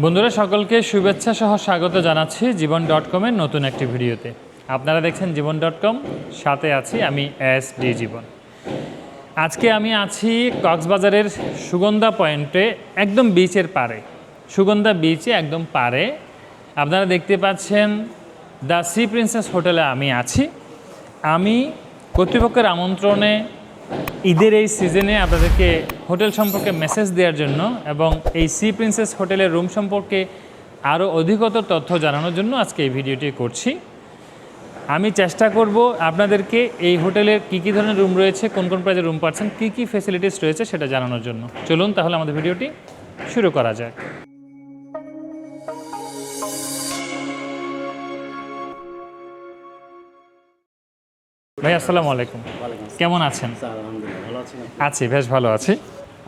বন্ধুরা, সকলকে শুভেচ্ছা সহ স্বাগত জানাচ্ছি জীবন ডট কমের নতুন একটি ভিডিওতে। আপনারা দেখছেন জীবন ডট কম সাথে আছি আমি এস ডি জীবন। আজকে আমি আছি কক্সবাজারের সুগন্ধা পয়েন্টে, একদম বিচের পারে সুগন্ধা বিচে একদম পারে আপনারা দেখতে পাচ্ছেন দ্য সি প্রিন্সেস হোটেলে আমি আছি। আমি কর্তৃপক্ষের আমন্ত্রণে ঈদের এই সিজনে আপনাদেরকে হোটেল সম্পর্কে মেসেজ দেওয়ার জন্য এবং এই সি প্রিন্সেস হোটেলের রুম সম্পর্কে আরও অধিকতর তথ্য জানানোর জন্য আজকে এই ভিডিওটি করছি। আমি চেষ্টা করব আপনাদেরকে এই হোটেলের কী কী ধরনের রুম রয়েছে, কোন কোন প্রাইজের রুম পাচ্ছেন, কী কী ফেসিলিটিস রয়েছে সেটা জানানোর জন্য। চলুন তাহলে আমাদের ভিডিওটি শুরু করা যাক। ভাই আসসালামু আলাইকুম। কেমন আছেন? ভালো আছি বেশ ভালো আছি।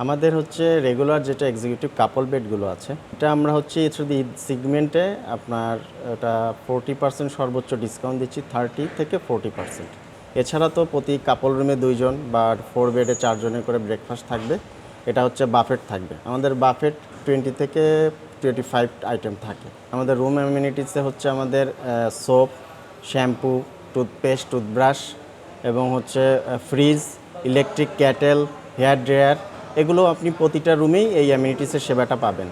আমাদের হচ্ছে রেগুলার যেটা এক্সিকিউটিভ কাপল বেডগুলো আছে এটা আমরা হচ্ছে থ্রু দি সিগমেন্টে আপনার এটা ফোরটি পার্সেন্ট সর্বোচ্চ ডিসকাউন্ট দিচ্ছি থার্টি থেকে ফোরটি পার্সেন্ট এছাড়া তো প্রতি কাপল রুমে দুইজন বা ফোর বেডে চারজনের করে ব্রেকফাস্ট থাকবে এটা হচ্ছে বাফেট থাকবে। আমাদের বাফেট টোয়েন্টি থেকে টোয়েন্টি ফাইভ আইটেম থাকে। আমাদের রুম অ্যামিনিটিসে হচ্ছে আমাদের সোপ শ্যাম্পু টুথপেস্ট টুথব্রাশ এবং হচ্ছে fridge, electric kettle, hair dryer এগুলো আপনি প্রতিটা রুমেই এই অ্যামিনিটিসের সেবাটা পাবেন।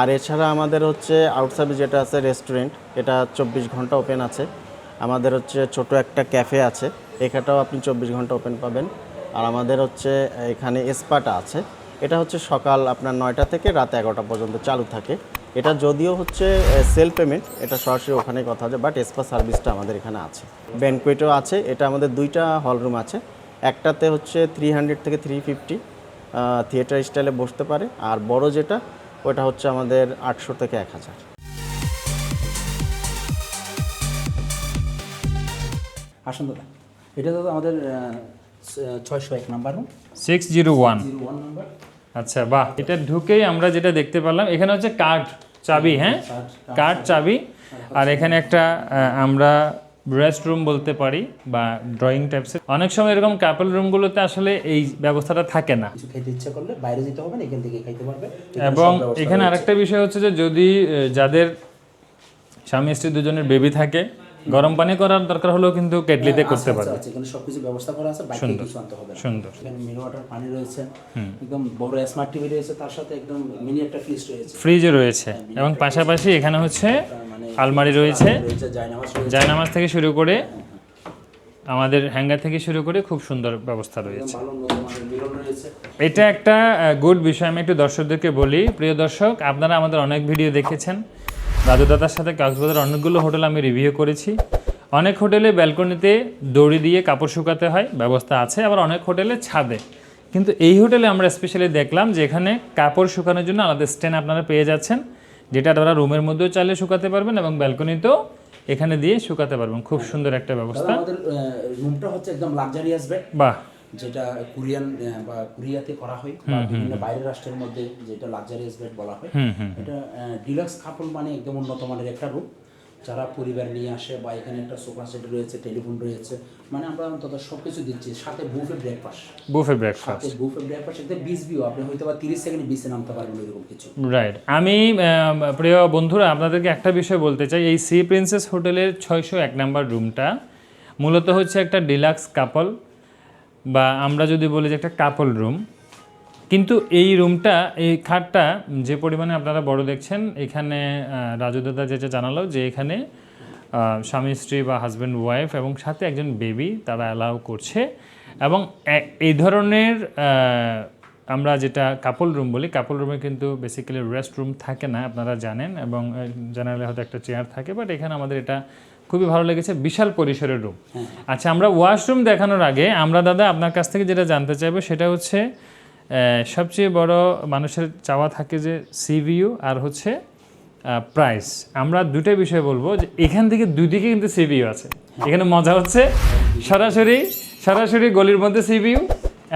আর এছাড়া আমাদের হচ্ছে আউটসাইডে যেটা আছে, রেস্টুরেন্ট, এটা চব্বিশ ঘণ্টা ওপেন আছে। আমাদের হচ্ছে ছোট একটা ক্যাফে আছে এখানটাও আপনি চব্বিশ ঘণ্টা ওপেন পাবেন। আর আমাদের হচ্ছে এখানে স্পাটা আছে, এটা হচ্ছে সকাল আপনার নয়টা থেকে রাত এগারোটা পর্যন্ত চালু থাকে। এটা যদিও হচ্ছে সেল পেমেন্ট এটা সরাসরি ওখানে কথা আছে বাট স্পা সার্ভিসটা আমাদের এখানে আছে। ব্যানকুয়েটও আছে এটা আমাদের দুইটা হল রুম আছে। একটাতে হচ্ছে থ্রি হান্ড্রেড থেকে থ্রি ফিফটি থিয়েটার স্টাইলে বসতে পারে আর বড় যেটা ওটা হচ্ছে আমাদের আটশো থেকে এক হাজার। আসুন দাদা এটা দাদা আমাদের ছয়শো এক number room six zero one number আচ্ছা বাহ এটা ঢুকেই আমরা যেটা দেখতে পারলাম এখানে হচ্ছে কার্ড চাবি হ্যাঁ কাঠ চাবি। আর এখানে একটা আমরা রেস্ট রুম বলতে পারি বা ড্রয়িং টাইপসের অনেক সময় এরকম কাপল রুমগুলোতে আসলে এই ব্যবস্থাটা থাকে না। কিছু খেতে ইচ্ছা করলে বাইরে যেতে হবে না এখান থেকে খাইতে পারবে। এবং এখানে। আরেকটা বিষয় হচ্ছে যে যদি যাদের স্বামী স্ত্রী দুজনের বেবি থাকে গরম পানি করার দরকার হলেও কিন্তু কেটলিতে করতে আচ্ছা, পারবে। আচ্ছা, এখানে সবকিছু ব্যবস্থা করা আছে বাইরে কিছু আনতে হবে না। সুন্দর। এখানে মিনি ওয়াটার পানি রয়েছে একদম বড় স্মার্ট টিভি রয়েছে তার সাথে একদম মিনি একটা ফ্রিজ রয়েছে। ফ্রিজও রয়েছে এবং পাশাপাশি এখানে হচ্ছে মানে আলমারি রয়েছে জায়নামাজ থেকে শুরু করে আমাদের হ্যাঙ্গার থেকে শুরু করে খুব সুন্দর ব্যবস্থা রয়েছে। এটা একটা গুড বিষয় আমি একটু দর্শকদেরকে বলি। প্রিয় দর্শক আপনারা আমাদের অনেক ভিডিও দেখেছেন। রাজু দাদার সাথে কক্সবাজার অনেকগুলো হোটেল আমি রিভিউ করেছি। অনেক হোটেলে ব্যালকনিতে দড়ি দিয়ে কাপড় শুকাতে হয় ব্যবস্থা আছে আবার অনেক হোটেলে ছাদে। কিন্তু এই হোটেলে আমরা স্পেশালি দেখলাম যে এখানে কাপড় শুকানোর জন্য আলাদা স্ট্যান্ড আপনারা পেয়ে যাচ্ছেন যেটা তারা রুমের মধ্যেও চাইলে শুকাতে পারবেন এবং ব্যালকনিতেও এখানে দিয়ে শুকাতে পারবেন। খুব সুন্দর একটা ব্যবস্থা। আমাদের রুমটা হচ্ছে একদম লাক্সারিয়াস বেড বাহ! যেটা কোরিয়ান বা কোরিয়াতে করা হয় বা বিভিন্ন বাইরের রাষ্ট্রের মধ্যে যেটা লাক্সারিয়াস বেড বলা হয় এটা ডিলাক্স কাপল মানে একদম উন্নত মানের একটা রুম যারা পরিবার নিয়ে আসে বা এখানে একটা সোফা সেট রয়েছে টেলিফোন রয়েছে মানে আমরা অন্তত সব কিছু দিচ্ছি। সাথে বুফে ব্রেকফাস্ট বুফে ব্রেকফাস্ট সাথে বুফে ব্রেকফাস্ট এতে বিচ ভিউ আপনি হয়তো বা তিরিশ সেকেন্ডে বিচে নামতে পারবেন এরকম কিছু। রাইট আমি প্রিয় বন্ধুরা আপনাদেরকে একটা বিষয় বলতে চাই। এই সি প্রিন্সেস হোটেলের ছয়শো এক নাম্বার রুমটা মূলত হচ্ছে একটা ডিলাক্স কাপল বা আমরা যদি বলি যে একটা কাপল রুম কিন্তু এই রুমটা এই খাটটা যে পরিমাণে আপনারা বড় দেখছেন, এখানে রাজু দাদা যেটা জানালো যে এখানে স্বামী, স্ত্রী বা হাজব্যান্ড ওয়াইফ এবং সাথে একজন বেবি তারা অ্যালাউ করছে এবং এই ধরনের আমরা যেটা কাপল রুম বলি কাপল রুমে কিন্তু বেসিক্যালি রেস্ট রুম থাকে না, আপনারা জানেন, এবং জেনারেলি হয়তো একটা চেয়ার থাকে বাট এখানে আমাদের এটা খুবই ভালো লেগেছে, বিশাল পরিসরের রুম আচ্ছা আমরা ওয়াশরুম দেখানোর আগে, আমরা দাদা আপনার কাছ থেকে যেটা জানতে চাইব সেটা হচ্ছে সবচেয়ে বড় মানুষের চাওয়া থাকে যে সিভিউ আর হচ্ছে প্রাইস আমরা দুটাই বিষয় বলব যে এখান থেকে দুই দিকে কিন্তু সিভিউ আছে। এখানে মজা হচ্ছে, সরাসরি সরাসরি গলির মধ্যে সিভিউ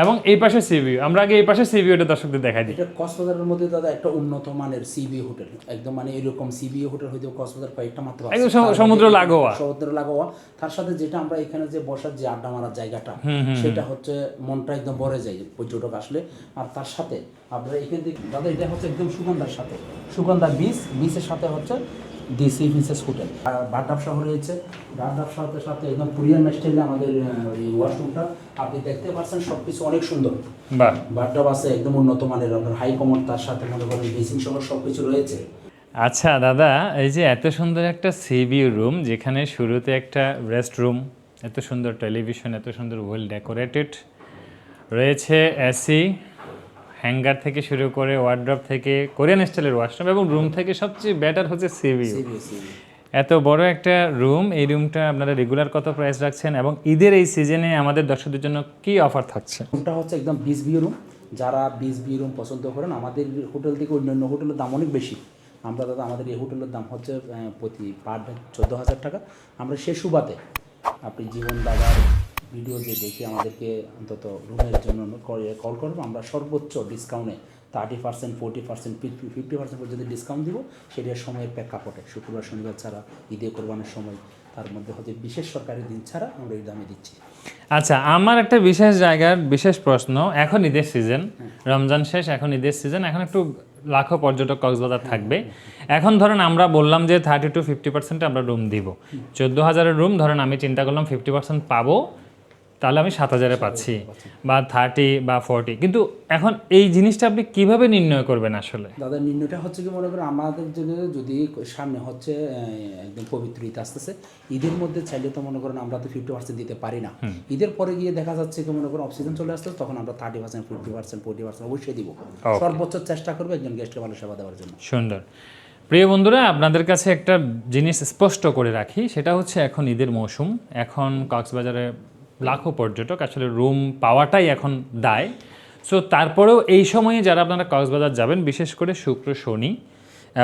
এবং এই পাশে সিভিউ আমরা আগে এই পাশে সিভিউটা দর্শকদের দেখাই দিই। এটা কক্সবাজারের মধ্যে দাদা একটা উন্নত মানের সিবি হোটেল। একদম মানে এরকম সিবি হোটেল হয়তো কক্সবাজার কয়েকটা মাত্র আছে। একদম সমুদ্র লাগোয়া। সমুদ্র লাগোয়া। তার সাথে যেটা আমরা এখানে যে বসার যে আড্ডা মারার জায়গাটা সেটা হচ্ছে মনটা একদম ভরে যায় পর্যটক আসলে। আর তার সাথে আপনারা এখান থেকে দাদা এটা হচ্ছে একদম সুগন্ধার সাথে। সুগন্ধা বিচ বিচের সাথে হচ্ছে দি সি প্রিন্সেস হোটেল আর বাড্ডাব শহর রয়েছে। বাড্ডাব শহরের সাথে একদম কোরিয়ান স্টাইলে আমাদের এই ওয়াশরুমটা আপনি দেখতে পাচ্ছেন সব কিছু অনেক সুন্দর। বাথটব আছে একদম উন্নত মানের আপনার হাই কমোড তার সাথে মনে করেন বেসিং সহ সব কিছু রয়েছে। আচ্ছা দাদা এই যে এত সুন্দর একটা সিভিউ রুম যেখানে শুরুতে একটা রেস্ট রুম এত সুন্দর টেলিভিশন এত সুন্দর ওয়েল ডেকোরেটেড রয়েছে এসি হ্যাঙ্গার থেকে শুরু করে ওয়ার্ড্রপ থেকে কোরিয়ান স্টাইলের ওয়াশরুম এবং রুম থেকে সবচেয়ে বেটার হচ্ছে সিভিউ। এত বড় একটা রুম এই রুমটা আপনারা রেগুলার কত প্রাইস রাখছেন এবং ঈদের এই সিজনে আমাদের দর্শকদের জন্য কি অফার থাকছে? রুমটা হচ্ছে একদম বিচ ভিউ রুম যারা বিচ ভিউ রুম পছন্দ করেন আমাদের হোটেল থেকে অন্যান্য হোটেলের দাম অনেক বেশি। আমরা দাদা আমাদের এই হোটেলের দাম হচ্ছে প্রতি পার ডে চোদ্দ হাজার টাকা। আমরা সে সুবাদে আপনি জীবন দাদার ভিডিও যে দেখি আমাদেরকে অন্তত রুমের জন্য কল করব। আমরা সর্বোচ্চ ডিসকাউন্টে thirty percent forty percent fifty percent পর্যন্ত ডিসকাউন্ট দিব সেটার সময়ের প্রেক্ষাপটে শুক্রবার শনিবার ছাড়া ঈদে কোরবানের সময় তার মধ্যে হচ্ছে বিশেষ সরকারি দিন ছাড়া আমরা এই দামে দিচ্ছি। আচ্ছা আমার একটা বিশেষ জায়গার বিশেষ প্রশ্ন এখন ঈদের সিজন রমজান শেষ এখন ঈদের সিজন এখন একটু লাখো পর্যটক কক্সবাজার থাকবে। এখন ধরেন আমরা বললাম যে থার্টি টু ফিফটি পার্সেন্ট আমরা রুম দিব। চোদ্দ হাজারের রুম ধরেন আমি চিন্তা করলাম ফিফটি পার্সেন্ট পাবো তাহলে আমি সাত হাজারে পাচ্ছি বা থার্টি বা ফোরটি কিন্তু এখন এই জিনিসটা আপনি কীভাবে নির্ণয় করবেন আসলে? দাদা নির্ণয়টা হচ্ছে কি মনে করেন আমাদের জন্য যদি সামনে হচ্ছে একদম পবিত্র ঈদ আসতেছে ঈদের মধ্যে চাইলে তো মনে করেন আমরা তো ফিফটি পার্সেন্ট দিতে পারি না। ঈদের পরে গিয়ে দেখা যাচ্ছে কি মনে করেন অক্সিজেন চলে আসতেছে তখন আমরা thirty percent fifty percent forty percent অবশ্যই দিব। সর্বোচ্চ চেষ্টা করব একজন গেস্টকে ভালো সেবা দেওয়ার জন্য। সুন্দর। প্রিয় বন্ধুরা আপনাদের কাছে একটা জিনিস স্পষ্ট করে রাখি সেটা হচ্ছে এখন ঈদের মৌসুম। এখন কক্সবাজারে লাখো পর্যটক, আসলে রুম পাওয়াটাই এখন দায়। সো তারপরেও এই সময়ে যারা আপনারা কক্সবাজার যাবেন, বিশেষ করে শুক্র, শনি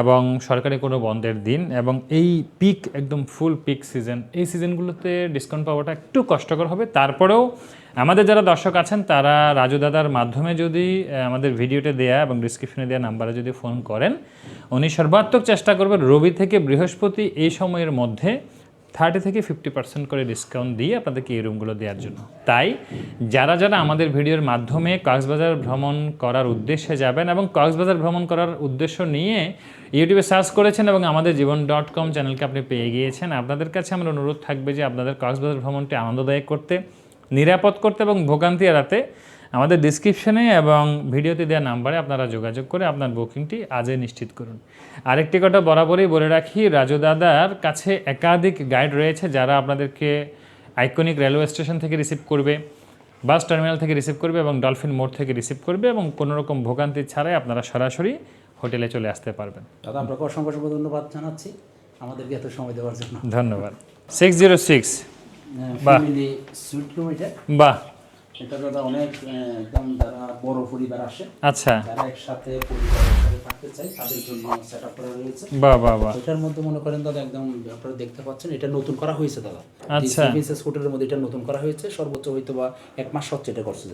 এবং সরকারি কোনো বন্ধের দিন এবং এই পিক একদম ফুল পিক সিজন এই সিজনগুলোতে ডিসকাউন্ট পাওয়াটা একটু কষ্টকর হবে। তারপরেও আমাদের যারা দর্শক আছেন, তারা রাজু দাদার মাধ্যমে যদি আমাদের ভিডিওতে দেয়া এবং ডিসক্রিপশনে দেওয়া নাম্বারে যদি ফোন করেন, উনি সর্বাত্মক চেষ্টা করবেন রবি থেকে বৃহস্পতি এই সময়ের মধ্যে থার্টি থেকে ফিফটি পার্সেন্ট করে ডিসকাউন্ট দিয়ে আপনাদেরকে এই রুমগুলো দেওয়ার জন্য। তাই, যারা যারা আমাদের ভিডিওর মাধ্যমে কক্সবাজার ভ্রমণ করার উদ্দেশ্যে যাবেন এবং কক্সবাজার ভ্রমণ করার উদ্দেশ্য নিয়ে ইউটিউবে সার্চ করেছেন এবং আমাদের জীবন ডট কম চ্যানেলকে আপনি পেয়ে গিয়েছেন, আপনাদের কাছে আমার অনুরোধ থাকবে যে আপনাদের কক্সবাজার ভ্রমণটি আনন্দদায়ক করতে, নিরাপদ করতে এবং ভোগান্তি এড়াতে আমাদের ডিসক্রিপশনে এবং ভিডিওতে দেওয়া নাম্বারে আপনারা যোগাযোগ করে আপনার বুকিংটি আজই নিশ্চিত করুন। আরেকটি কথা বরাবরই বলে রাখি রাজু দাদার কাছে একাধিক গাইড রয়েছে যারা আপনাদেরকে আইকনিক রেলওয়ে স্টেশন থেকে রিসিভ করবে বাস টার্মিনাল থেকে রিসিভ করবে এবং ডলফিন মোড় থেকে রিসিভ করবে এবং কোনো রকম ভোগান্তি ছাড়াই আপনারা সরাসরি হোটেলে চলে আসতে পারবেন। দাদা আপনাকে অসংখ্য অসংখ্য ধন্যবাদ জানাচ্ছি। আমাদেরকে এত সময় দেওয়ার জন্য। ধন্যবাদ। সিক্স জিরো সিক্স বাহ। এটা দাদা অনেক একদম যারা বড় পরিবার আসে আচ্ছা। যারা একসাথে পরিবারের সাথে থাকতে চায় তাদের জন্য সেট আপ করা রয়েছে। বাহ বাহ বাহ। এটার মধ্যে মনে করেন দাদা একদম আপনারা দেখতে পাচ্ছেন এটা নতুন করা হয়েছে দাদা। আচ্ছা। হোটেলের মধ্যে এটা নতুন করা হয়েছে সর্বোচ্চ হয়তো বা এক মাস হচ্ছে এটা করছে।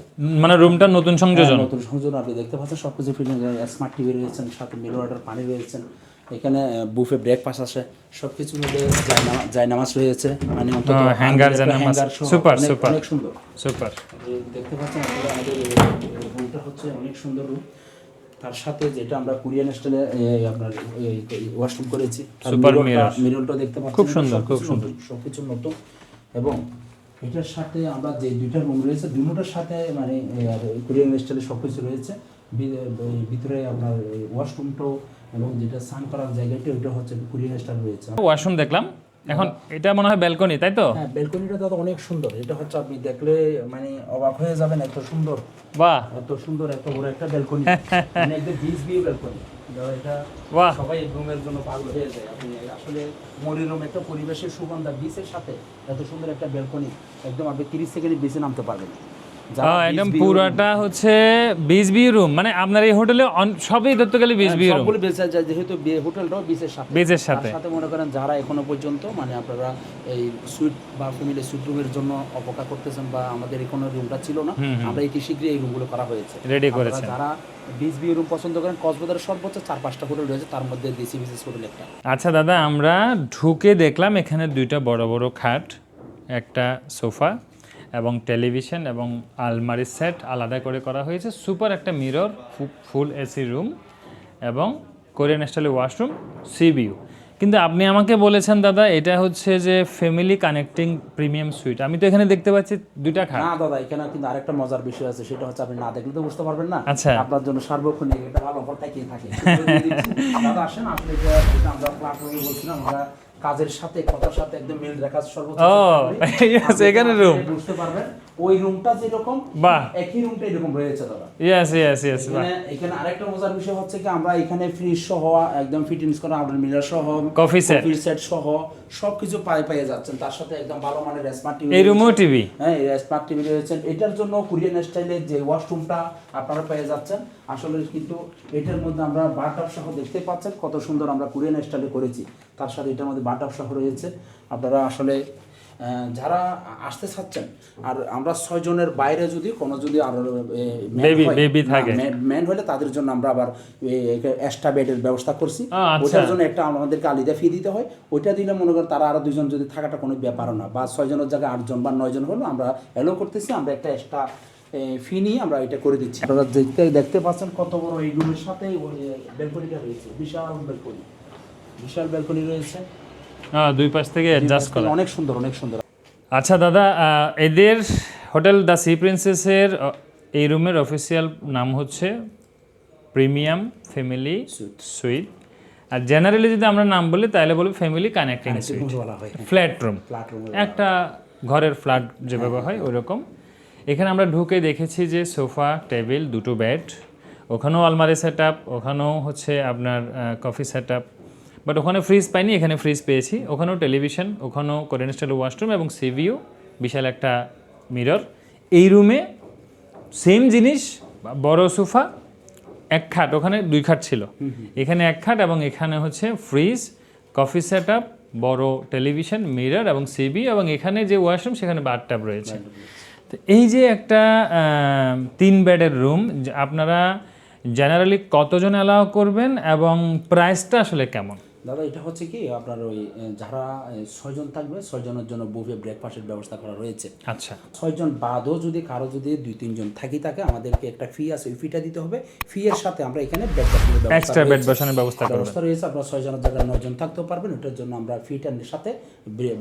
মানে রুমটা নতুন সংযোজন? নতুন সংযোজন আপনি দেখতে পাচ্ছেন সব কিছু ফিটিং স্মার্ট টিভি রয়েছেন সাথে মিরর অর্ডার পানি রয়েছেন। এখানে বুফে ব্রেকফাস্ট আছে। সব মধ্যে জায়নামা- জায়নামাজ রয়েছে মানে অন্তত একটা জায়নামাজ। hanger সহ অনেক- সুন্দর। সুপার দেখতে পাচ্ছেন আমাদের রুমটা হচ্ছে অনেক সুন্দর রুম তার সাথে যেটা আমরা কোরিয়ান স্টাইলে আপনার ওয়াশরুম করেছি Super mirror. মিররটা দেখতে পাচ্ছেন। খুব সুন্দর, খুব সুন্দর। সবকিছু নতুন। এবং এটার সাথে আমরা যে দুইটা রুম রয়েছে দুটোর সাথে মানে কোরিয়ান স্টাইলে সব কিছু রয়েছে। ভিতরে আপনার ওয়াশরুমটাও এবং যেটা স্নান করার জায়গাটা হচ্ছে কোরিয়ান স্টাইল রয়েছে। ওয়াশরুম দেখলাম। এখন এটা মনে হয় ব্যালকনি তাই তো? হ্যাঁ ব্যালকনিটা দাদা অনেক সুন্দর। এটা হচ্ছে আপনি দেখলে মানে অবাক হয়ে যাবেন এত সুন্দর। বাহ! এত সুন্দর এত বড় একটা ব্যালকনি। মানে একদম বিচ ভিউ ব্যালকনি এটা বাহ! সবাই রুমের জন্য পাগল হয়ে যায়। আপনি আসলে মরিরম একটা পরিবেশের সুগন্ধা বিচের সাথে এত সুন্দর একটা ব্যালকনি একদম আপনি তিরিশ সেকেন্ডে বেঁচে নামতে পারবেন। একদম পুরাটা হচ্ছে বিচ বি রুম মানে আপনার এই হোটেলে সবই ধরতে গেলে বিচ বি রুম যেহেতু বে- হোটেলটাও বিচের সাথে। বিচের সাথে। সাথে মনে করেন যারা এখনও পর্যন্ত মানে আপনারা এই সুইট বা ফ্যামিলি সুইট রুমের জন্য অপেক্ষা করতেছেন বা আমাদের এখনও রুমটা ছিল না আমরা এটি শীঘ্রই এই রুমগুলো করা হয়েছে। রেডি করেছেন। যারা বিচ বিউ রুম পছন্দ করেন কক্সবাজারের সর্বোচ্চ চার পাঁচটা হোটেল রয়েছে তার মধ্যে দেশি বিশেষ হোটেল একটা আচ্ছা দাদা আমরা ঢুকে দেখলাম এখানে দুইটা বড় বড় খাট একটা সোফা এবং টেলিভিশন এবং আলমারি সেট আলাদা করে করা হয়েছে। সুপার একটা মিরর ফুল এসি রুম এবং কোরিয়ান স্টাইলে ওয়াশরুম সি ভিউ কিন্তু আপনি আমাকে বলেছেন দাদা এটা হচ্ছে যে ফ্যামিলি কানেক্টিং প্রিমিয়াম সুইট। আমি তো এখানে দেখতে পাচ্ছি দুইটা খাট। না দাদা এখানে কিন্তু আরেকটা মজার বিষয় আছে সেটা হচ্ছে আপনি না দেখলে তো বুঝতে পারবেন না। আচ্ছা। আপনার জন্য সার্বক্ষণিক একটা ভালো অফার থাকিয়ে থাকে। দাদা আসেন আপনি এটা এটা আমরা প্ল্যাটফর্মে বলছিলাম আমরা কাজের সাথে কথার সাথে একদম মিল রাখা সর্বোচ্চ এখানে রুম বুঝতে পারবেন। ওই রুমটা যেরকম বাহ। একই রুমটা এরকম রয়েছে দাদা। ইয়েস ইয়েস ইয়েস এখানে এখানে আরেকটা মজার বিষয় হচ্ছে কি আমরা এখানে ফ্রিজ সহ একদম ফিটিংস করা আপনার মিলার সহ Coffee set। সেট সহ সবকিছু পায়ে পেয়ে যাচ্ছেন। তার সাথে একদম ভালো মানের স্মার্ট টিভি এই রুমও টিভি হ্যাঁ এই স্মার্ট টিভি রয়েছে। এটার জন্য কোরিয়ান স্টাইলের যে ওয়াশরুমটা আপনারা পেয়ে যাচ্ছেন আসলে কিন্তু এটার মধ্যে আমরা বাটার সহ দেখতে পাচ্ছেন কত সুন্দর আমরা কোরিয়ান স্টাইলে করেছি। তার সাথে এটার মধ্যে বাটার সহ রয়েছে। আপনারা আসলে যারা আসতে চাচ্ছেন আর আমরা ছয় জনের বাইরে যদি কোনো যদি আর ম্যান হলে তাদের জন্য আমরা আবার এক্সট্রা বেডের ব্যবস্থা করছি। আচ্ছা। ওটার জন্য একটা আমাদেরকে আলিদা ফি দিতে হয়। ওইটা দিলে মনে করেন তারা আরও দুজন যদি থাকাটা কোনো ব্যাপার না। বা ছয় জনের জায়গায় আটজন বা নয় জন হলো আমরা এলো করতেছি আমরা একটা এক্সট্রা ফি নিয়ে আমরা এটা করে দিচ্ছি। আপনারা দেখতে দেখতে পাচ্ছেন কত বড় এই রুমের সাথে ব্যালকনিটা রয়েছে। বিশাল ব্যালকনি বিশাল ব্যালকনি রয়েছে। দুই পাশ থেকে অ্যাডজাস্ট করা। অনেক সুন্দর অনেক সুন্দর। আচ্ছা দাদা এদের হোটেল দ্য সি প্রিন্সেসের এই রুমের অফিসিয়াল নাম হচ্ছে প্রিমিয়াম ফ্যামিলি সুইট আর জেনারেলি যদি আমরা নাম বলি তাহলে বলব family connecting suite flat room flat room একটা ঘরের ফ্ল্যাট যেভাবে হয় ওই রকম এখানে আমরা ঢুকে দেখেছি যে সোফা টেবিল দুটো বেড ওখানেও আলমারি সেট আপ ওখানেও হচ্ছে আপনার কফি সেট আপ বাট ওখানে ফ্রিজ পাইনি এখানে ফ্রিজ পেয়েছি। ওখানেও টেলিভিশন ওখানেও কোরিয়ান স্টাইল ওয়াশরুম এবং সিভিউ বিশাল একটা মিরর এই রুমে সেম জিনিস বড় সোফা এক খাট ওখানে দুই খাট ছিল। এখানে এক খাট এবং এখানে হচ্ছে ফ্রিজ কফি সেট আপ বড় টেলিভিশন মিরর এবং সিবি এবং এখানে যে ওয়াশরুম সেখানে বাথটাব রয়েছে। তো এই যে একটা তিন বেডের রুম আপনারা জেনারেলি কতজন অ্যালাউ করবেন এবং প্রাইসটা আসলে কেমন? দাদা এটা হচ্ছে কি আপনার ওই যারা ছয়জন থাকবে ছয়জনের জন্য বুফে ব্রেকফাস্টের ব্যবস্থা করা রয়েছে। আচ্ছা। ছয়জন বাদও যদি কারও যদি দুই তিনজন থাকি থাকে আমাদেরকে একটা ফি আছে ওই ফিটা দিতে হবে। ফি এর সাথে আমরা এখানে এক্সট্রা বেড বসানোর ব্যবস্থা ব্যবস্থা রয়েছে আপনার ছয়জনের জায়গায় নয়জন থাকতেও পারবেন ওটার জন্য আমরা ফিটার সাথে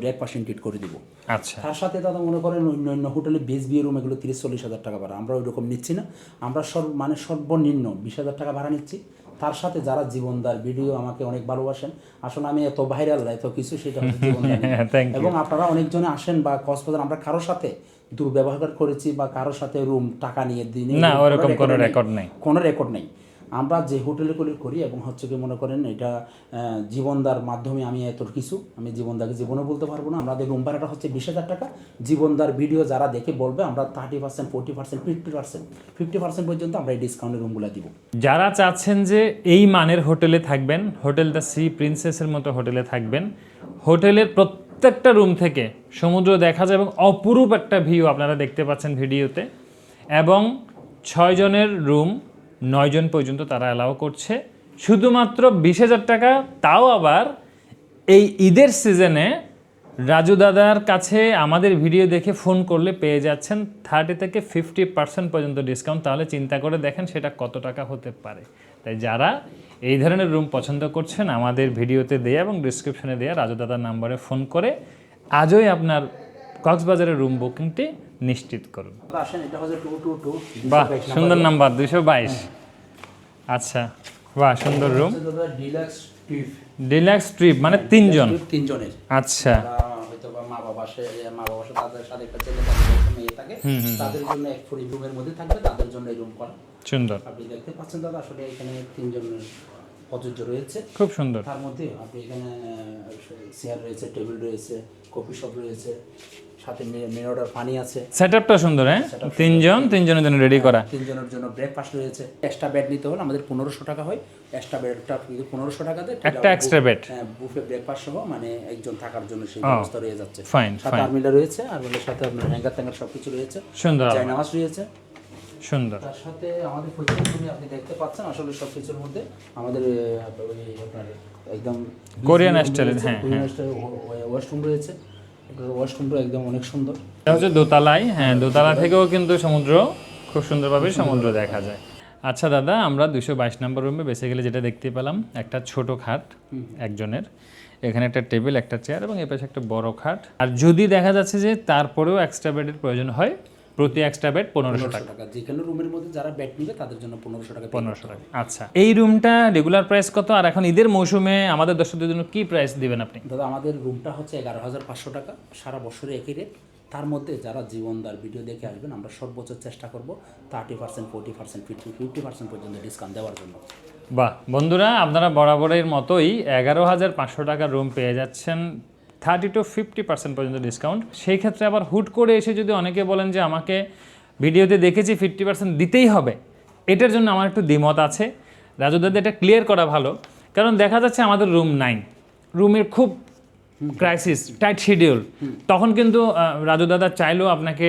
ব্রেকফাস্ট ইনক্লুড করে দিব। আচ্ছা। তার সাথে দাদা মনে করেন অন্য অন্য হোটেলে বেস বিয়ে রুম এগুলো তিরিশ চল্লিশ হাজার টাকা ভাড়া। আমরা ওই রকম নিচ্ছি না। আমরা সর্ব মানে সর্বনিম্ন বিশ হাজার টাকা ভাড়া নিচ্ছি। তার সাথে যারা জীবনদার ভিডিও আমাকে অনেক ভালোবাসেন আসলে আমি এত ভাইরাল এত কিছু সেটা. এবং আপনারা অনেকজনে আসেন বা কক্সবাজার আমরা কারোর সাথে দুর্ব্যবহার করেছি বা কারোর সাথে রুম টাকা নিয়ে দিই না, ওরকম কোনো রেকর্ড নেই। কোনো রেকর্ড নেই আমরা যে হোটেলগুলি করি এবং হচ্ছে কি মনে করেন এটা জীবনদার মাধ্যমে আমি এত কিছু, আমি জীবনদাকে জীবনও বলতে পারব না। আমাদের রুম ভাড়াটা হচ্ছে বিশ হাজার টাকা। জীবনদার ভিডিও যারা দেখে বলবে, আমরা thirty percent forty percent fifty percent fifty percent পর্যন্ত আমরা এই ডিসকাউন্টের রুমগুলো দিব। যারা চাচ্ছেন যে এই মানের হোটেলে থাকবেন হোটেল দ্য সি প্রিন্সেসের মতো হোটেলে থাকবেন, হোটেলের প্রত্যেকটা রুম থেকে সমুদ্র দেখা যায় এবং অপরূপ একটা ভিউ আপনারা দেখতে পাচ্ছেন ভিডিওতে। এবং ছয়জনের রুম নয়জন পর্যন্ত তারা অ্যালাউ করছে। শুধুমাত্র বিশ হাজার টাকা, তাও আবার এই ঈদের সিজনে রাজু দাদার কাছে আমাদের ভিডিও দেখে ফোন করলে পেয়ে যাচ্ছেন থার্টি থেকে ফিফটি পার্সেন্ট পর্যন্ত ডিসকাউন্ট তাহলে চিন্তা করে দেখেন সেটা কত টাকা হতে পারে। তাই যারা এই ধরনের রুম পছন্দ করছেন, আমাদের ভিডিওতে দেয়া এবং ডিসক্রিপশনে দেয়া রাজু দাদার নাম্বারে ফোন করে। আজই আপনার কক্সবাজারের রুম বুকিংটি নিশ্চিত করুন। বাহ সুন্দর নাম্বার দুশো বাইশ। আচ্ছা বাহ সুন্দর রুম ডিলাক্স ট্রিপ মানে তিনজন? তিনজনের। আচ্ছা। মা বাবা সে মা বাবা তাদের সাথে একটা ছেলে মেয়ে থাকে। তাদের জন্য এক ফুরি রুমের মধ্যে থাকবে তাদের জন্য এই রুম করা। সুন্দর। আপনি দেখতে পাচ্ছেন দাদা আসলে এখানে তিনজনের প্রযোজ্য রয়েছে। খুব সুন্দর। তার মধ্যে আপনি এখানে চেয়ার রয়েছে টেবিল রয়েছে কফি শপ রয়েছে সাথে মিনারটার পানি আছে। সেটআপটা সুন্দর হ্যাঁ? তিনজন তিনজনের জন্য রেডি করা। তিনজনের জন্য ব্রেকফাস্ট রয়েছে। এক্সট্রা বেড নিতে হলে আমাদের পনেরোশো টাকা হয়। এক্সট্রা বেডটা কিন্তু পনেরোশো টাকাতে একটা extra bed? বুফে ব্রেকফাস্ট সহ মানে একজন থাকার জন্য সেই ব্যবস্থা রয়ে যাচ্ছে। fine, সাথে আর্মিলা রয়েছে আর্মিলার সাথে আপনার হ্যাঙ্গার ট্যাঙ্গার সব কিছু রয়েছে। সুন্দর নামাজ রয়েছে। সুন্দর। তার সাথে আমাদের প্রতিদিন তুমি আপনি দেখতে পাচ্ছেন আসলে সব কিছুর মধ্যে আমাদের আপনার একদম কোরিয়ান স্টাইলের, হ্যাঁ, কোরিয়ান স্টাইলের ওয়াশরুম ওয়াশরুমটা একদম অনেক সুন্দর। এটা হচ্ছে দোতলায় হ্যাঁ দোতলা থেকেও কিন্তু সমুদ্র খুব সুন্দরভাবে সমুদ্র দেখা যায়। আচ্ছা দাদা আমরা দুশো বাইশ নম্বর রুমে বেসিক্যালি যেটা দেখতে পেলাম একটা ছোট খাট একজনের। এখানে একটা টেবিল একটা চেয়ার এবং এ পাশে একটা বড় খাট। আর যদি দেখা যাচ্ছে যে তারপরেও এক্সট্রা বেডের প্রয়োজন হয় প্রতি এক্সট্রা বেড পনেরোশো টাকা। যে কোনো রুমের মধ্যে যারা বেড নিবে তাদের জন্য পনেরোশো টাকা পনেরোশো টাকা। আচ্ছা এই রুমটা রেগুলার প্রাইস কত? আর এখন ঈদের মৌসুমে আমাদের দর্শকদের জন্য কি প্রাইস দিবেন আপনি? দাদা আমাদের রুমটা হচ্ছে এগারো হাজার পাঁচশো টাকা সারা বছরে একই রেট তার মধ্যে যারা জীবনদার ভিডিও দেখে আসবেন আমরা সর্বোচ্চ চেষ্টা করব thirty percent forty percent fifty fifty percent পর্যন্ত ডিসকাউন্ট দেওয়ার জন্য। বাহ বন্ধুরা আপনারা বরাবরের মতোই এগারো হাজার পাঁচশো টাকার রুম পেয়ে যাচ্ছেন থার্টি টু ফিফটি পার্সেন্ট পর্যন্ত ডিসকাউন্ট সেই ক্ষেত্রে আবার হুট করে এসে যদি অনেকে বলেন যে আমাকে ভিডিওতে দেখেছি ফিফটি পার্সেন্ট দিতেই হবে এটার জন্য আমার একটু দ্বিমত আছে। রাজু দাদা এটা ক্লিয়ার করা ভালো। কারণ দেখা যাচ্ছে আমাদের রুম নাইন রুমের খুব ক্রাইসিস টাইট শিডিউল তখন কিন্তু রাজু দাদা চাইলেও আপনাকে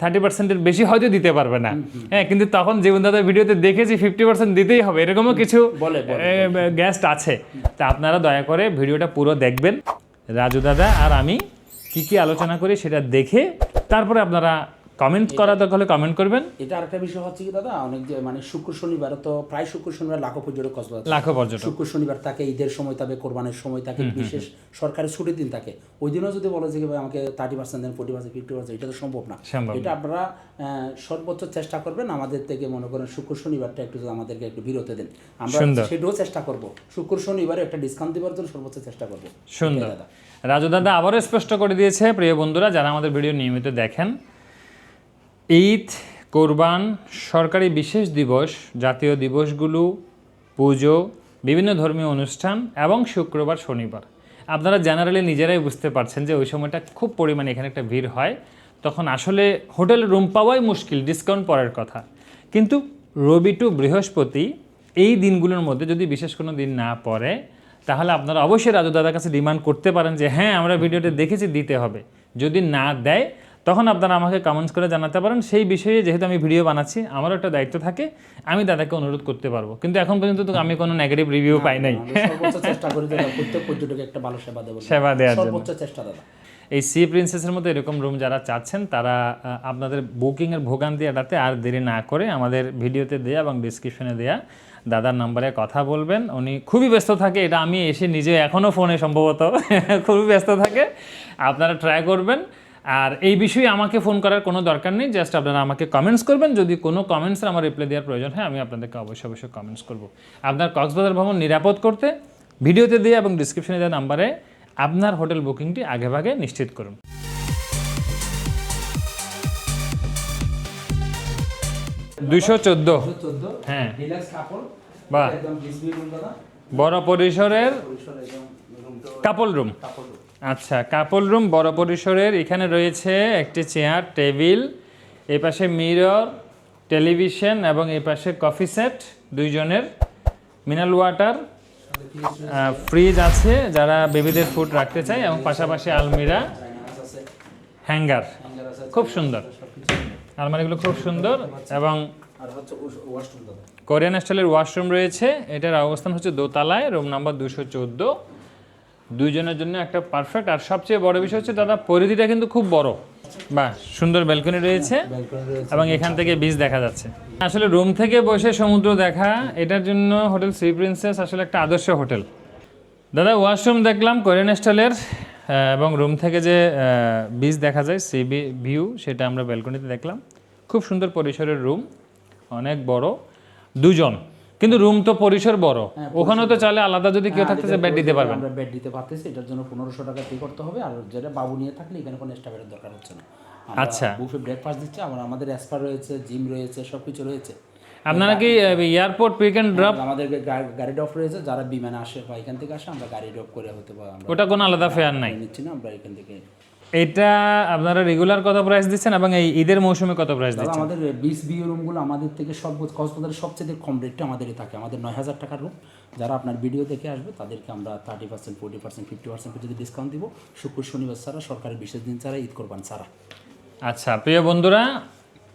থার্টি পার্সেন্টের বেশি হয়তো দিতে পারবে না। হ্যাঁ কিন্তু তখন জীবন দাদার ভিডিওতে দেখেছি ফিফটি পার্সেন্ট দিতেই হবে। এরকমও কিছু গেস্ট আছে। তা আপনারা দয়া করে ভিডিওটা পুরো দেখবেন। রাজু দাদা আর আমি কি কি আলোচনা করি সেটা দেখে তারপরে আপনারা কমেন্ট করা দরকার কমেন্ট করবেন। এটা আরেকটা বিষয় হচ্ছে কি দাদা অনেক যে মানে শুক্র শনিবার তো প্রায় শুক্র শনিবার লাখো পর্যটক কক্সবাজার লাখো পর্যটক। শুক্র শনিবার থাকে ঈদের সময় থাকে কোরবানের সময় থাকে বিশেষ সরকারি ছুটির দিন থাকে। ওই দিনও যদি বলে যে ভাই আমাকে থার্টি পার্সেন্ট দেন ফোর্টি পার্সেন্ট ফিফটি পার্সেন্ট এটা তো সম্ভব না। এটা আপনারা সর্বোচ্চ চেষ্টা করবেন আমাদের থেকে মনে করেন শুক্র শনিবারটা একটু আমাদেরকে একটু বিরতি দেন। আমরা। সেটাও চেষ্টা করব। শুক্র শনিবারে একটা ডিসকাউন্ট দেওয়ার জন্য সর্বোচ্চ চেষ্টা করব। সুন্দর। দাদা? রাজু দাদা আবারও স্পষ্ট করে দিয়েছে প্রিয় বন্ধুরা যারা আমাদের ভিডিও নিয়মিত দেখেন ঈদ, কোরবান, সরকারি বিশেষ দিবস, জাতীয় দিবসগুলো, পুজো, বিভিন্ন ধর্মীয় অনুষ্ঠান এবং শুক্রবার, শনিবার। আপনারা জেনারেলি নিজেরাই বুঝতে পারছেন যে ওই সময়টা খুব পরিমাণে এখানে একটা ভিড় হয়। তখন আসলে হোটেল রুম পাওয়াই মুশকিল ডিসকাউন্ট পরের কথা। কিন্তু রবি টু বৃহস্পতি এই দিনগুলোর মধ্যে যদি বিশেষ কোনো দিন না পড়ে, তাহলে আপনারা অবশ্যই রাজু দাদার কাছে ডিমান্ড করতে পারেন যে হ্যাঁ আমরা ভিডিওটা দেখেছি, দিতে হবে। যদি না দেয় তখন আপনারা আমাকে কমেন্টস করে জানাতে পারেন। সেই বিষয়ে যেহেতু আমি ভিডিও বানাচ্ছি আমারও একটা দায়িত্ব থাকে আমি দাদাকে অনুরোধ করতে পারব। কিন্তু এখন পর্যন্ত তো আমি কোনো নেগেটিভ রিভিউ পাই নাই। চেষ্টা করি প্রত্যেক একটা ভালো সেবা দেবো সেবা দেওয়ার জন্য। চেষ্টা দাদা। এই সি প্রিন্সেসের মতো এরকম রুম যারা চাচ্ছেন তারা আপনাদের বুকিংয়ের ভোগান্তি এড়াতে আর দেরি না করে আমাদের ভিডিওতে দেয়া এবং ডিসক্রিপশনে দেয়া দাদার নাম্বারে কথা বলবেন। উনি খুবই ব্যস্ত থাকে এটা আমি এসে নিজে এখনও ফোনে সম্ভবত খুবই ব্যস্ত থাকে। আপনারা ট্রাই করবেন। আর এই বিষয়ে আমাকে ফোন করার কোনো দরকার নেই জাস্ট আপনারা আমাকে কমেন্টস করবেন। যদি কোনো কমেন্টসের আমার রিপ্লাই দেওয়ার প্রয়োজন হয় আমি আপনাদেরকে অবশ্যই অবশ্যই কমেন্টস করব। আপনার কক্সবাজার ভ্রমণ নিরাপদ করতে ভিডিওতে দিয়ে এবং ডিসক্রিপশনে দেওয়া নাম্বারে আপনার হোটেল বুকিংটি আগেভাগে নিশ্চিত করুন। দুইশো চোদ্দ। হ্যাঁ। দাদা। বড় পরিসরের কাপল রুম। আচ্ছা কাপল রুম বড় পরিসরের। এখানে রয়েছে একটি চেয়ার, টেবিল এই পাশে মিরর, টেলিভিশন এবং এই পাশে কফি সেট, দুইজনের। মিনারেল ওয়াটার ফ্রিজ আছে যারা বেবিদের ফুড রাখতে চায় এবং পাশাপাশি আলমিরা, হ্যাঙ্গার। খুব সুন্দর। আলমারিগুলো খুব সুন্দর এবং কোরিয়ান স্টাইলের ওয়াশরুম রয়েছে। এটার অবস্থান হচ্ছে দোতলায়, রুম নাম্বার দুশো চোদ্দ। দুইজনের জন্য একটা পারফেক্ট আর সবচেয়ে বড় বিষয় হচ্ছে দাদা পরিধিটা কিন্তু খুব বড়। বাহ সুন্দর ব্যালকনি রয়েছে এবং এখান থেকে বীজ দেখা যাচ্ছে। আসলে রুম থেকে বসে সমুদ্র দেখা এটার জন্য হোটেল সি প্রিন্সেস আসলে একটা আদর্শ হোটেল দাদা ওয়াশরুম দেখলাম কোরিয়ান স্টাইলের আহ, এবং রুম থেকে যে বীজ দেখা যায় সি ভিউ সেটা আমরা ব্যালকনিতে দেখলাম। খুব সুন্দর পরিসরের রুম অনেক বড়। দুজন। কিন্তু রুম তো পরিসর বড়। ওখানেও তো চাইলে আলাদা যদি কেউ থাকতে চায় বেড দিতে পারবেন। আমরা বেড দিতে পারতেছি এটার জন্য পনেরোশো টাকা পে করতে হবে আর যেটা বাবু নিয়ে থাকলে এখানে কোনো এক্সট্রা বেডের দরকার হচ্ছে না। আচ্ছা। বুফে ব্রেকফাস্ট দিচ্ছে আবার আমাদের অ্যাসপার রয়েছে জিম রয়েছে সব কিছু রয়েছে। আপনারা কি এয়ারপোর্ট পিক অ্যান্ড ড্রপ আমাদের গাড়ি ড্রপ রয়েছে যারা বিমানে আসে বা এখান থেকে আসে আমরা গাড়ি ড্রপ করে হতে পারে ওটা কোনো আলাদা ফেয়ার নাই। নিচ্ছি না আমরা এখান থেকে এটা আপনারা রেগুলার কত প্রাইস দিচ্ছেন এবং এই ঈদের মৌসুমে কত প্রাইস দিচ্ছেন? আমাদের বিশ বিও রুমগুলো আমাদের থেকে সব কক্সবাজারের সবচেয়ে কম রেটটা আমাদেরই থাকে। আমাদের নয় হাজার টাকার রুম যারা আপনার ভিডিও দেখে আসবে তাদেরকে আমরা thirty percent forty percent fifty percent পর্যন্ত ডিসকাউন্ট দিব। শুক্র শনিবার ছাড়া সরকারের বিশেষ দিন ছাড়া ঈদ করবান ছাড়া। আচ্ছা প্রিয় বন্ধুরা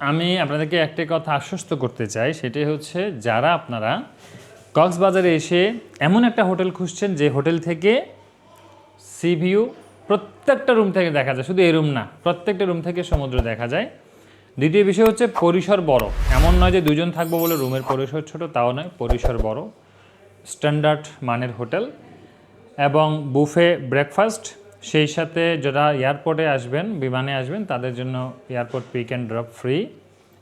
আমি আপনাদেরকে একটাই কথা আশ্বস্ত করতে চাই। সেটাই হচ্ছে যারা আপনারা কক্সবাজারে এসে এমন একটা হোটেল খুঁজছেন যে হোটেল থেকে সি ভিউ প্রত্যেকটা রুম থেকে দেখা যায়, শুধু এই রুম না, প্রত্যেকটা রুম থেকে সমুদ্র দেখা যায়। দ্বিতীয় বিষয় হচ্ছে পরিসর বড়। এমন নয় যে দুজন থাকব বলে রুমের পরিসর ছোট, তাও নয়, পরিসর বড়। স্ট্যান্ডার্ড মানের হোটেল এবং বুফে ব্রেকফাস্ট সেই সাথে যারা এয়ারপোর্টে আসবেন, বিমানে আসবেন, তাদের জন্য airport pick and drop free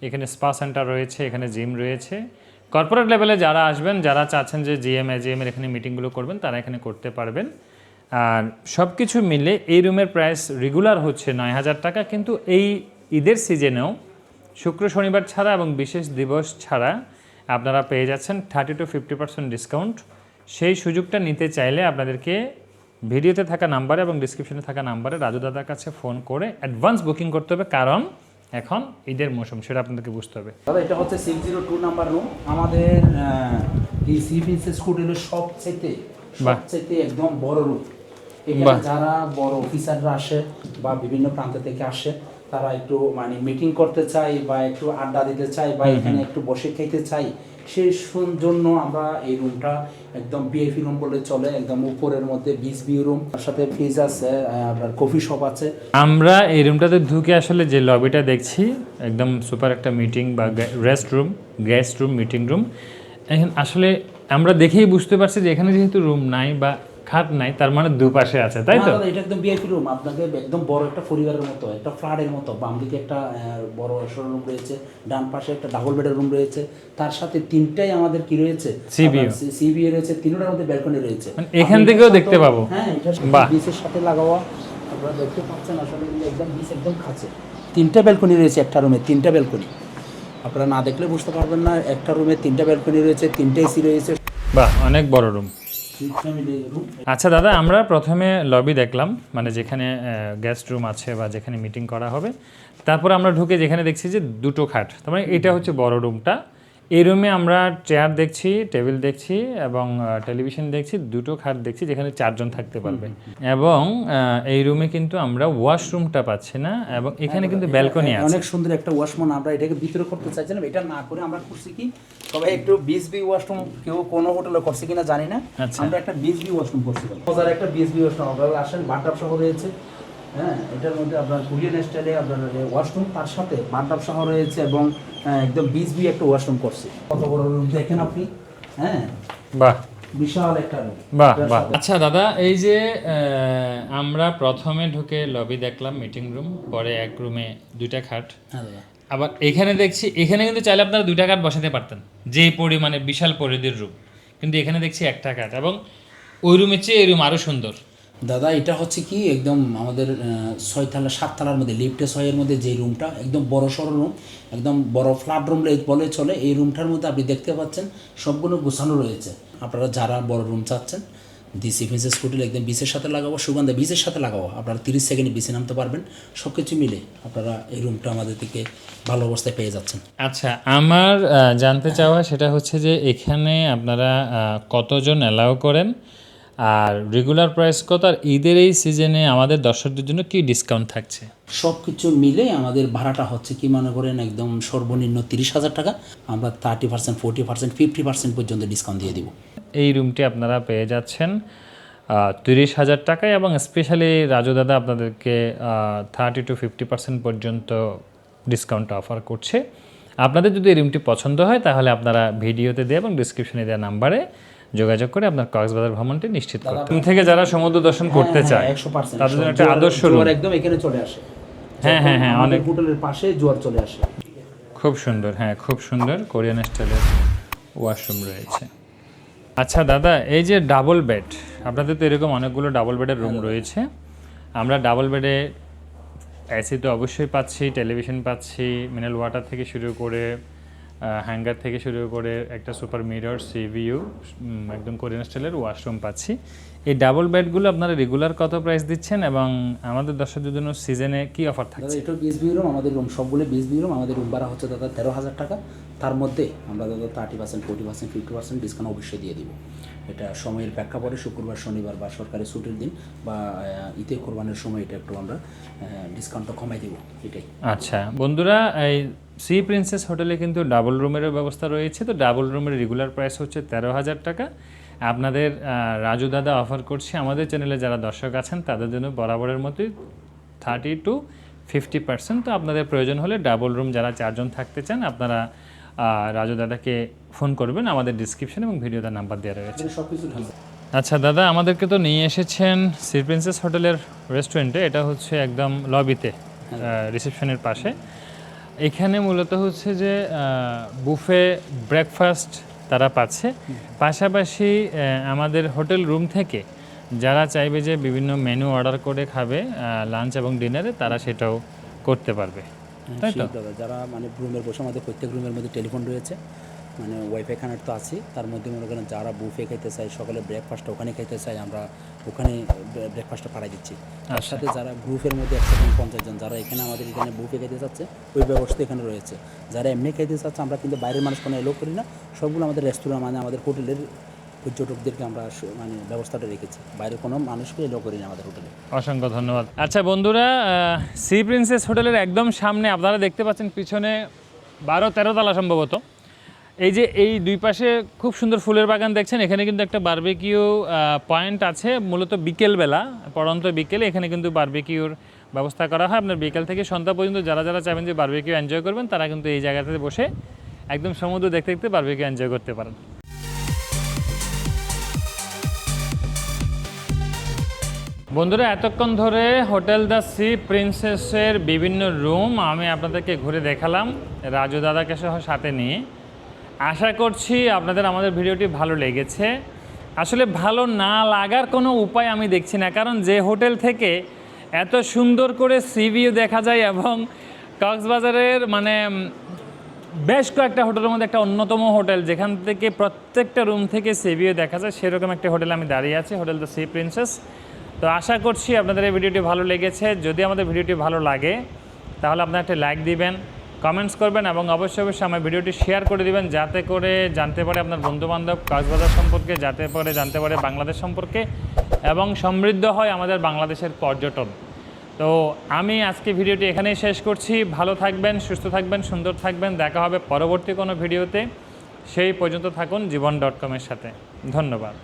এখানে স্পা সেন্টার রয়েছে, এখানে জিম রয়েছে। কর্পোরেট লেভেলে যারা আসবেন, যারা চাচ্ছেন যে জিএম এজিএম এর এখানে মিটিংগুলো করবেন, তারা এখানে করতে পারবেন। আর সব কিছু মিলে এই রুমের প্রাইস রেগুলার হচ্ছে নয় হাজার টাকা কিন্তু এই ঈদের সিজনেও শুক্র শনিবার ছাড়া এবং বিশেষ দিবস ছাড়া আপনারা পেয়ে যাচ্ছেন thirty to fifty percent discount সেই সুযোগটা নিতে চাইলে আপনাদেরকে ভিডিওতে থাকা নাম্বারে এবং ডিসক্রিপশনে থাকা নাম্বারে রাজু দাদার কাছে ফোন করে অ্যাডভান্স বুকিং করতে হবে কারণ এখন ঈদের মৌসুম সেটা আপনাদেরকে বুঝতে হবে। দাদা এটা হচ্ছে six zero two number room আমাদের এই সি প্রিন্সেস হোটেলের সবচেয়ে বাহ। সবচেয়ে একদম বড় রুম এখানে যারা বড় অফিসাররা আসে বা বিভিন্ন প্রান্ত থেকে আসে তারা একটু মানে মিটিং করতে চাই বা একটু আড্ডা দিতে চাই বা এখানে একটু বসে খেতে চাই সেই জন্য আমরা এই রুমটা একদম বিএফি রুম বলে চলে একদম উপরের মধ্যে বিচ বিউ রুম তার সাথে ফ্রিজ আছে আপনার কফি শপ আছে। আমরা এই রুমটাতে ঢুকে আসলে যে লবিটা দেখছি একদম সুপার একটা মিটিং বা rest room guest room meeting room এখন আসলে আমরা দেখেই বুঝতে পারছি যে এখানে যেহেতু রুম নাই বা খাট নাই তার মানে দুপাশে আছে তাই তো? এটা একদম বিআইপি রুম আপনাকে একদম বড় একটা পরিবারের মতো একটা ফ্ল্যাটের মতো বাম দিকে একটা বড় রুম রয়েছে ডান পাশে একটা ডাবল বেডের রুম রয়েছে তার সাথে তিনটাই আমাদের কি রয়েছে? View। সিবিএ রয়েছে তিনটার মধ্যে ব্যালকনি রয়েছে। মানে এখান থেকেও দেখতে পাবো। হ্যাঁ এটা। বিচের সাথে লাগাওয়া আপনারা দেখতে পাচ্ছেন আসলে একদম বিচ একদম কাছে। তিনটা ব্যালকনি রয়েছে একটা রুমে তিনটা ব্যালকনি আপনারা না দেখলে বুঝতে পারবেন না একটা রুমে তিনটা ব্যালকনি রয়েছে তিনটা এসি রয়েছে। বাহ অনেক বড় রুম আচ্ছা দাদা, আমরা প্রথমে লবি দেখলাম মানে যেখানে গেস্ট রুম আছে বা যেখানে মিটিং করা হবে। তারপর আমরা ঢুকে যেখানে দেখছি যে দুটো খাট, তার মানে এটা হচ্ছে বড় রুমটা এই রুমে আমরা চেয়ার দেখছি টেবিল দেখছি এবং টেলিভিশন দেখছি দুটো খাট দেখছি যেখানে চারজন থাকতে পারবে। এবং এই রুমে কিন্তু আমরা ওয়াশরুমটা পাচ্ছি না এবং এখানে কিন্তু ব্যালকনি আছে। অনেক সুন্দর একটা ওয়াশরুম আমরা এটাকে ভিতরে করতে চাইছিলাম এটা না করে আমরা করছি কি সবাই একটু বিচ বি ওয়াশরুম কেউ কোনো হোটেলে করছে কিনা জানি না। আচ্ছা। আমরা একটা বিচ বি ওয়াশরুম করছি। মজার একটা বিচ বি ওয়াশরুম আপনারা আসেন বাথটাব সহ রয়েছে। হ্যাঁ এটার মধ্যে আপনার কোরিয়ান স্টাইলে আপনার ওয়াশরুম তার সাথে বাথটাব সহ রয়েছে এবং একদম বিচ বি একটা ওয়াশরুম করছে। কত বড় রুম দেখেন আপনি? হ্যাঁ বাহ। বিশাল একটা রুম বাহ বাহ। আচ্ছা দাদা এই যে আহ, আমরা প্রথমে ঢুকে লবি দেখলাম মিটিং রুম পরে এক রুমে দুইটা খাট। হ্যাঁ আবার এখানে দেখছি এখানে কিন্তু চাইলে আপনারা দুইটা কাঠ বসাতে পারতেন যে পরিমাণে বিশাল পরিধির রুম কিন্তু এখানে দেখছি একটা কাঠ এবং ওই রুমের চেয়ে এই রুম আরও সুন্দর। দাদা, এটা হচ্ছে কি, একদম আমাদের ছয়তলা সাততলার মধ্যে লিফটে ছয়ের মধ্যে যে রুমটা একদম বড় সড়ো রুম একদম বড় ফ্ল্যাট রুম বলে চলে, এই রুমটার মধ্যে আপনি দেখতে পাচ্ছেন সবগুলো গোছানো রয়েছে। আপনারা যারা বড় রুম চাচ্ছেন দিসি ফিন্সেস হোটেল একদম বিচের সাথে লাগাবো, সুগন্ধা বিচের সাথে লাগাবো, আপনারা তিরিশ সেকেন্ডে বিচে নামতে পারবেন সব কিছু মিলে আপনারা এই রুমটা আমাদের থেকে ভালো অবস্থায় পেয়ে যাচ্ছেন। আচ্ছা আমার জানতে চাওয়া সেটা হচ্ছে যে এখানে আপনারা কতজন অ্যালাউ করেন? আর রেগুলার প্রাইস কত? আর ঈদের এই সিজনে আমাদের দর্শকদের জন্য কি ডিসকাউন্ট থাকছে? সব কিছু মিলে আমাদের ভাড়াটা হচ্ছে কি মনে করেন একদম সর্বনিম্ন তিরিশ হাজার টাকা। আমরা thirty percent forty percent fifty percent পর্যন্ত ডিসকাউন্ট দিয়ে দিব। এই রুমটি আপনারা পেয়ে যাচ্ছেন তিরিশ হাজার টাকায় এবং স্পেশালি রাজু দাদা আপনাদেরকে থার্টি টু ফিফটি পার্সেন্ট পর্যন্ত ডিসকাউন্ট অফার করছে। আপনাদের যদি এই রুমটি পছন্দ হয় তাহলে আপনারা ভিডিওতে দিয়ে এবং ডিসক্রিপশনে দেওয়া নাম্বারে যোগাযোগ করে আপনার কক্সবাজার ভ্রমণটি নিশ্চিত করতে। থেকে যারা সমুদ্র দর্শন করতে চায় একশো পার্সেন্ট তাদের জন্য একটা আদর্শ রুম একদম এখানে চলে আসে। হ্যাঁ, হ্যাঁ, হ্যাঁ, অনেক হোটেলের পাশে জোয়ার চলে আসে। খুব সুন্দর হ্যাঁ খুব সুন্দর কোরিয়ান স্টাইলের ওয়াশরুম রয়েছে। আচ্ছা দাদা এই যে ডাবল বেড আপনাদের তো এরকম অনেকগুলো ডাবল বেডের রুম রয়েছে। আমরা ডাবল বেডে এসি তো অবশ্যই পাচ্ছি টেলিভিশন পাচ্ছি মিনারেল ওয়াটার থেকে শুরু করে হ্যাঙ্গার থেকে শুরু করে একটা সুপার মিরর সিভিউ একদম কোরিয়ান স্টাইলের ওয়াশরুম পাচ্ছি। এই ডাবল বেডগুলো আপনারা রেগুলার কত প্রাইস দিচ্ছেন এবং আমাদের দর্শকদের জন্য সিজনে কি অফার থাকে থাকছে? এটা বিশ বি রুম আমাদের রুম সবগুলো বিশ বি রুম আমাদের রুম ভাড়া হচ্ছে দাদা তেরো হাজার টাকা। তার মধ্যে আমরা দাদা thirty percent forty percent fifty percent discount অবশ্যই দিয়ে দিব। এটা সময়ের প্রেক্ষাপটে শুক্রবার শনিবার বা সরকারি ছুটির দিন বা আহ, ঈদে কোরবানের সময় এটা একটু আমরা ডিসকাউন্টটা কমাই দেবো এটাই। আচ্ছা বন্ধুরা এই সি প্রিন্সেস হোটেলে কিন্তু ডাবল রুমেরও ব্যবস্থা রয়েছে। তো ডাবল রুমের রেগুলার প্রাইস হচ্ছে তেরো হাজার টাকা। আপনাদের রাজু দাদা অফার করছে আমাদের চ্যানেলে যারা দর্শক আছেন তাদের জন্য বরাবরের মতোই থার্টি টু ফিফটি পার্সেন্ট তো আপনাদের প্রয়োজন হলে ডাবল রুম যারা চারজন থাকতে চান আপনারা রাজু দাদাকে ফোন করবেন আমাদের ডিসক্রিপশন এবং ভিডিওতে নাম্বার দেওয়া রয়েছে। আচ্ছা দাদা আমাদেরকে তো নিয়ে এসেছেন সি প্রিন্সেস হোটেলের রেস্টুরেন্টে এটা হচ্ছে একদম লবিতে রিসেপশনের পাশে। এখানে মূলত হচ্ছে যে বুফে ব্রেকফাস্ট তারা পাচ্ছে। পাশাপাশি আমাদের হোটেল রুম থেকে যারা চাইবে যে বিভিন্ন মেনু অর্ডার করে খাবে লাঞ্চ এবং ডিনারে তারা সেটাও করতে পারবে। তাই তো? দাদা যারা মানে রুমের বসে আমাদের প্রত্যেক রুমের মধ্যে টেলিফোন রয়েছে মানে ওয়াইফাই কানেক্ট তো আছে তার মধ্যে মনে করেন যারা বুফে খেতে চায় সকালে ব্রেকফাস্টটা ওখানে খেতে চায় আমরা ওখানে ব্রেকফাস্টটা পাঠাই দিচ্ছি। তার সাথে যারা গ্রুপের মধ্যে একশো জন পঞ্চাশ জন যারা এখানে আমাদের এখানে বুফে খেতে চাচ্ছে ওই ব্যবস্থা এখানে রয়েছে। যারা এমনি খেতে চাচ্ছে আমরা কিন্তু বাইরের মানুষ কোনো এলো করি না সবগুলো আমাদের রেস্টুরেন্ট মানে আমাদের হোটেলের পর্যটকদেরকে আমরা মানে ব্যবস্থাটা রেখেছি। বাইরের কোনো মানুষকে এলো করি না আমাদের হোটেলে। অসংখ্য ধন্যবাদ। আচ্ছা বন্ধুরা সি প্রিন্সেস হোটেলের একদম সামনে আপনারা দেখতে পাচ্ছেন পিছনে বারো তেরো তলা সম্ভবত। এই যে এই দুই পাশে খুব সুন্দর ফুলের বাগান দেখছেন, এখানে কিন্তু একটা বারবেকিউ পয়েন্ট আছে। মূলত বিকেলবেলা পড়ন্ত বিকেলে এখানে কিন্তু বারবেকিউর ব্যবস্থা করা হয়। আপনার বিকেল থেকে সন্ধ্যা পর্যন্ত যারা যারা চাইবেন যে বারবেকিউ এনজয় করবেন, তারা কিন্তু এই জায়গাতে বসে একদম সমুদ্র দেখতে দেখতে বারবেকিউ এনজয় করতে পারেন। বন্ধুরা, এতক্ষণ ধরে হোটেল দ্য সি প্রিন্সেসের বিভিন্ন রুম আমি আপনাদেরকে ঘুরে দেখালাম, রাজু দাদাকে সহ সাথে নিয়ে। আশা করছি আপনাদের আমাদের ভিডিওটি ভালো লেগেছে। আসলে ভালো না লাগার কোনো উপায় আমি দেখছি না, কারণ যে হোটেল থেকে এত সুন্দর করে সিভিউ দেখা যায় এবং কক্সবাজারের মানে বেশ কয়েকটা হোটেলের মধ্যে একটা অন্যতম হোটেল, যেখান থেকে প্রত্যেকটা রুম থেকে সিভিউ দেখা যায়, সেরকম একটা হোটেল আমি দাঁড়িয়ে আছি, হোটেল দ্য সি প্রিন্সেস। তো আশা করছি আপনাদের এই ভিডিওটি ভালো লেগেছে। যদি আমাদের ভিডিওটি ভালো লাগে, তাহলে আপনারা একটা লাইক দিবেন কমেন্টস করবেন এবং অবশ্যই অবশ্যই আমার ভিডিওটি শেয়ার করে দিবেন, যাতে করে জানতে পারে আপনার বন্ধুবান্ধব কক্সবাজার সম্পর্কে, যাতে পারে জানতে পারে বাংলাদেশ সম্পর্কে এবং সমৃদ্ধ হয় আমাদের বাংলাদেশের পর্যটন। তো আমি আজকে ভিডিওটি এখানেই শেষ করছি। ভালো থাকবেন, সুস্থ থাকবেন, সুন্দর থাকবেন। দেখা হবে পরবর্তী কোনো ভিডিওতে। সেই পর্যন্ত থাকুন জীবন ডট কমের সাথে। ধন্যবাদ।